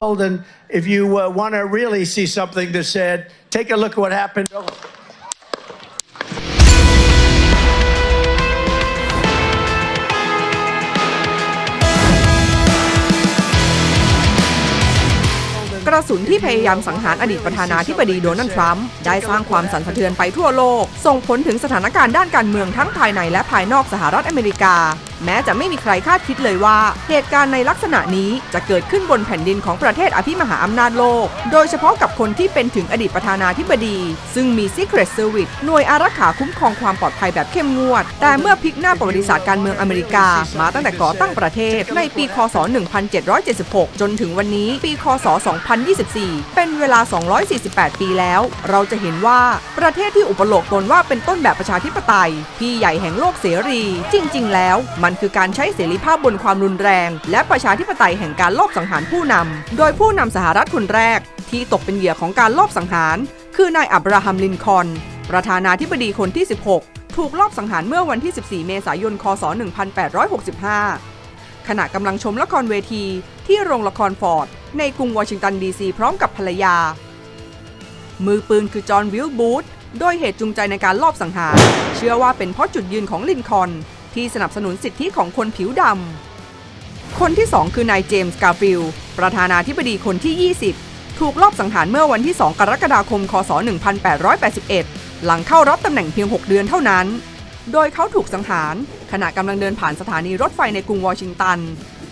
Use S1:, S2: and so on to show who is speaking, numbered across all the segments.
S1: And if you uh, want to really see something that said, take a look at what happened.
S2: กระสุนที่พยายามสังหารอดีตประธานาธิบดีโดนัลด์ทรัมป์ได้สร้างความสั่นสะเทือนไปทั่วโลก ส่งผลถึงสถานการณ์ด้านการเมืองทั้งภายในและภายนอกสหรัฐอเมริกา แม้จะไม่มีใครคาดคิดเลยว่า เหตุการณ์ในลักษณะนี้จะเกิดขึ้นบนแผ่นดินของประเทศอภิมหาอำนาจโลก โดยเฉพาะกับคนที่เป็นถึงอดีตประธานาธิบดี ซึ่งมี Secret Service หน่วยอารักขาคุ้มครองความปลอดภัยแบบเข้มงวด แต่เมื่อพลิกหน้าประวัติศาสตร์การเมืองอเมริกา มาตั้งแต่ก่อตั้งประเทศ ในปีคศ 1776 จนถึงวันนี้ปีคศ 2024 เป็นเวลา 248 ปีแล้ว เราจะเห็นว่าประเทศที่อุปโลกตนว่าเป็นต้นแบบประชาธิปไตยพี่ใหญ่แห่งโลกเสรี จริง ๆ แล้วมันคือการใช้เสรีภาพบนความรุนแรง และประชาธิปไตยแห่งการลอบสังหารผู้นำโดยผู้นำสหรัฐคนแรก ที่ตกเป็นเหยื่อของการลอบสังหาร คือนายอับราฮัมลินคอนประธานาธิบดีคนที่ 16 ถูกลอบสังหารเมื่อวันที่ 14 เมษายน คศ 1865 ขณะกำลังชมละครเวทีที่โรงละครฟอร์ด ในกรุงวอชิงตันดีซีพร้อมกับภรรยา มือปืนคือจอห์นวิลบูธโดยเหตุจูงใจในการลอบสังหาร เชื่อว่าเป็นเพราะจุดยืนของลินคอน ที่สนับสนุนสิทธิของคนผิวดำ คนที่ 2 คือนายเจมส์กาฟิลประธานาธิบดีคนที่ 20 ถูกลอบสังหารเมื่อวันที่ 2 กรกฎาคม คศ 1881 หลังเข้ารับตำแหน่งเพียง 6 เดือนเท่านั้น โดยเขาถูกสังหาร ขณะกำลังเดินผ่านสถานีรถไฟในกรุงวอชิงตัน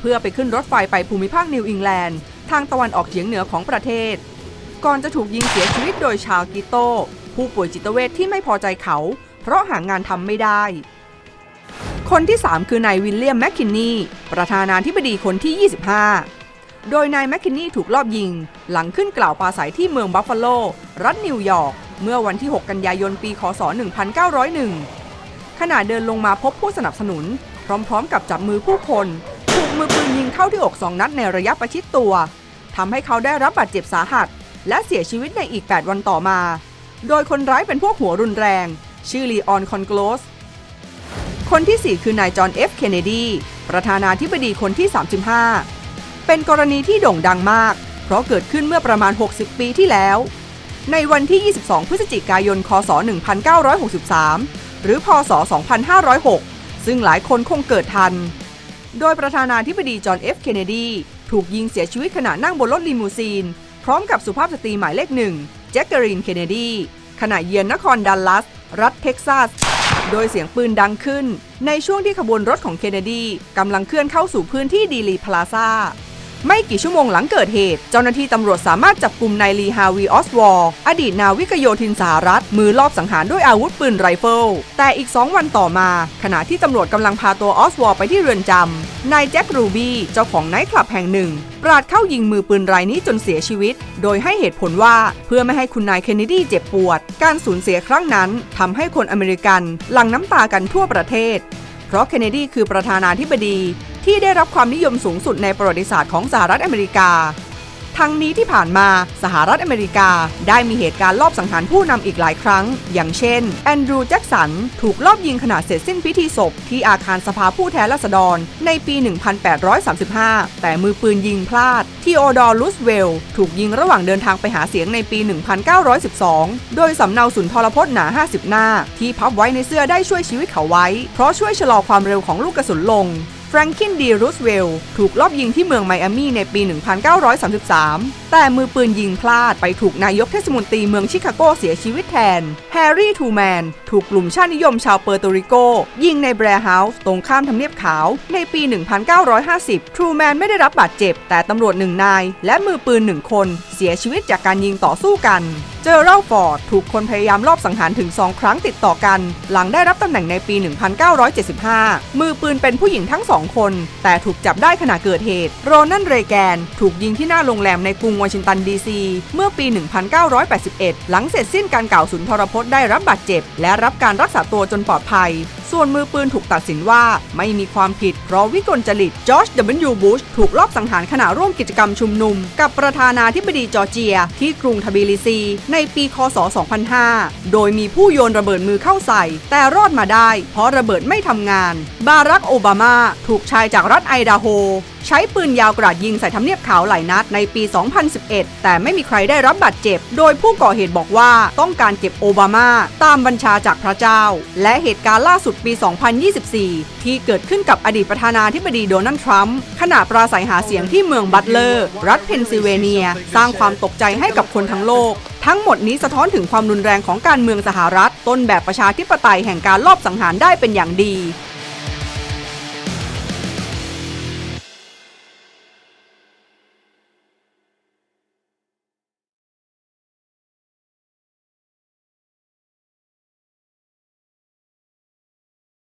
S2: เพื่อไปขึ้นรถไฟไปภูมิภาคนิวอิงแลนด์ ทางตะวันออกเฉียงเหนือของประเทศ ก่อนจะถูกยิงเสียชีวิตโดยชาวกิโตผู้ป่วยจิตเวชที่ไม่พอใจเขา เพราะหางานทำไม่ได้ คนที่ 3 คือนายวิลเลียมแมคคินนีประธานาธิบดีคนที่ 25 โดยนายแมคคินนีถูกลอบยิง หลังขึ้นกล่าวปาศัยที่เมืองบัฟฟาโล รัฐนิวยอร์ก เมื่อวันที่ 6 กันยายนปี คศ 1901 ขณะเดินลงมาพบผู้สนับสนุน พร้อมๆ กับจับมือผู้คน ถูกมือปืนยิงเข้าที่อกสองนัดในระยะประชิดตัวทำให้เขาได้รับบาดเจ็บสาหัส และเสียชีวิตในอีก 8 วันต่อมา โดยคนร้ายเป็นพวกหัวรุนแรง ชื่อลีออนคอนโกลส คนที่ 4 คือนายจอห์นเอฟเคนเนดี ประธานาธิบดีคนที่ 35 เป็นกรณีที่โด่งดังมาก เพราะเกิดขึ้นเมื่อประมาณ 60 ปีที่แล้ว ในวันที่ 22 พฤศจิกายน คศ 1963 หรือ พศ 2506 ซึ่งหลายคนคงเกิดทัน โดยประธานาธิบดีจอห์นเอฟเคนเนดีถูกยิงเสียชีวิตขณะนั่งบนรถลิมูซีน พร้อมกับสุภาพสตรีหมายเลขหนึ่งแจ็คเกอรีนเคนเนดีขณะเยือนนครดัลลัส รัฐเท็กซัส โดยเสียงปืนดังขึ้น ในช่วงที่ขบวนรถของเคนเนดีกำลังเคลื่อนเข้าสู่พื้นที่ดีลีพลาซา ไม่กี่ชั่วโมงหลังเกิดเหตุ เจ้าหน้าที่ตำรวจสามารถจับกลุ่มนายลีฮาวีออสวอร์อดีตนาวิกโยธินสหรัฐ มือลอบสังหารด้วยอาวุธปืนไรเฟิล แต่อีก 2 วันต่อมา ขณะที่ตำรวจกำลังพาตัวออสวอร์ไปที่เรือนจำนายแจ็ครูบี้เจ้าของไนท์คลับแห่งหนึ่ง ปราดเข้ายิงมือปืนรายนี้จนเสียชีวิต โดยให้เหตุผลว่าเพื่อไม่ให้คุณนายเคนเนดีเจ็บปวด การสูญเสียครั้งนั้นทำให้คนอเมริกันหลั่งน้ำตากันทั่วประเทศ ราะเคนเนดีคือประธานาธิบดีที่ได้รับความนิยมสูงสุดในประวัติศาสตร์ของสหรัฐอเมริกา ทั้งนี้ที่ผ่านมาสหรัฐอเมริกา ได้มีเหตุการณ์ลอบสังหารผู้นำอีกหลายครั้ง อย่างเช่น แอนดรูว์แจ็กสัน ถูกลอบยิงขณะเสร็จสิ้นพิธีศพ ที่อาคารสภาผู้แทนราษฎร ในปี 1835 แต่มือปืนยิงพลาด ที่โอดอร์ลูสเวลล์ถูกยิงระหว่างเดินทางไปหาเสียงในปี 1912 โดยสำเนาสุนทรพจน์หนา 50 หน้า ที่พับไว้ในเสื้อได้ช่วยชีวิตเขาไว้ เพราะช่วยชะลอความเร็วของลูกกระสุนลง แฟรงคินดีรูสเวลล์ถูกลอบยิงที่เมืองไมอามีในปี 1933 แต่มือปืนยิงพลาดไปถูกนายกเทศมนตรีเมืองชิคาโกเสียชีวิตแทน แฮร์รี่ทูแมนถูกกลุ่มชาตินิยมชาวเปอร์โตริโก ยิงในแบร์เฮาส์ตรงข้ามทำเนียบขาว ในปี 1950ทูแมนไม่ได้รับบาดเจ็บ แต่ตำรวจหนึ่งนาย และมือปืนหนึ่งคนเสียชีวิตจากการยิงต่อสู้กัน เจอรัลฟอร์ดถูกคนพยายามลอบสังหารถึง 2 ครั้งติดต่อกัน หลังได้รับตำแหน่งในปี 1975 มือปืนเป็นผู้หญิงทั้งสองคน แต่ถูกจับได้ขณะเกิดเหตุ โรนันเรแกน ถูกยิงที่หน้าโรงแรมในกรุงวอชิงตันดีซี เมื่อปี 1981 หลังเสร็จสิ้นการกล่าวสุนทรพจน์ได้รับบาดเจ็บ และรับการรักษาตัวจนปลอดภัยส่วนมือปืนถูกตัดสินว่าไม่มีความผิด เพราะวิกลจริตจอร์จ W. บุชถูกลอบสังหารขณะร่วมกิจกรรมชุมนุม กับประธานาธิบดีจอร์เจีย ที่กรุงทบิลิซี ในปีคศ 2005 โดยมีผู้โยนระเบิดมือเข้าใส่ แต่รอดมาได้ เพราะระเบิดไม่ทำงาน บารักโอบามาถูกชายจากรัฐไอดาโฮ ใช้ปืนยาวกราดยิงใส่ทำเนียบขาวหลายนัดในปี 2011 แต่ไม่มีใครได้รับบาดเจ็บ โดยผู้ก่อเหตุบอกว่าต้องการเก็บโอบามา ตามบัญชาจากพระเจ้า และเหตุการณ์ล่าสุดปี 2024 ที่เกิดขึ้นกับอดีตประธานาธิบดีโดนัลด์ทรัมป์ขณะปราศัยหาเสียงที่เมืองบัตเลอร์ รัฐเพนซิลเวเนีย สร้างความตกใจให้กับคนทั้งโลก ทั้งหมดนี้สะท้อนถึงความรุนแรงของการเมืองสหรัฐ ต้นแบบประชาธิปไตยแห่งการลอบสังหารได้เป็นอย่างดี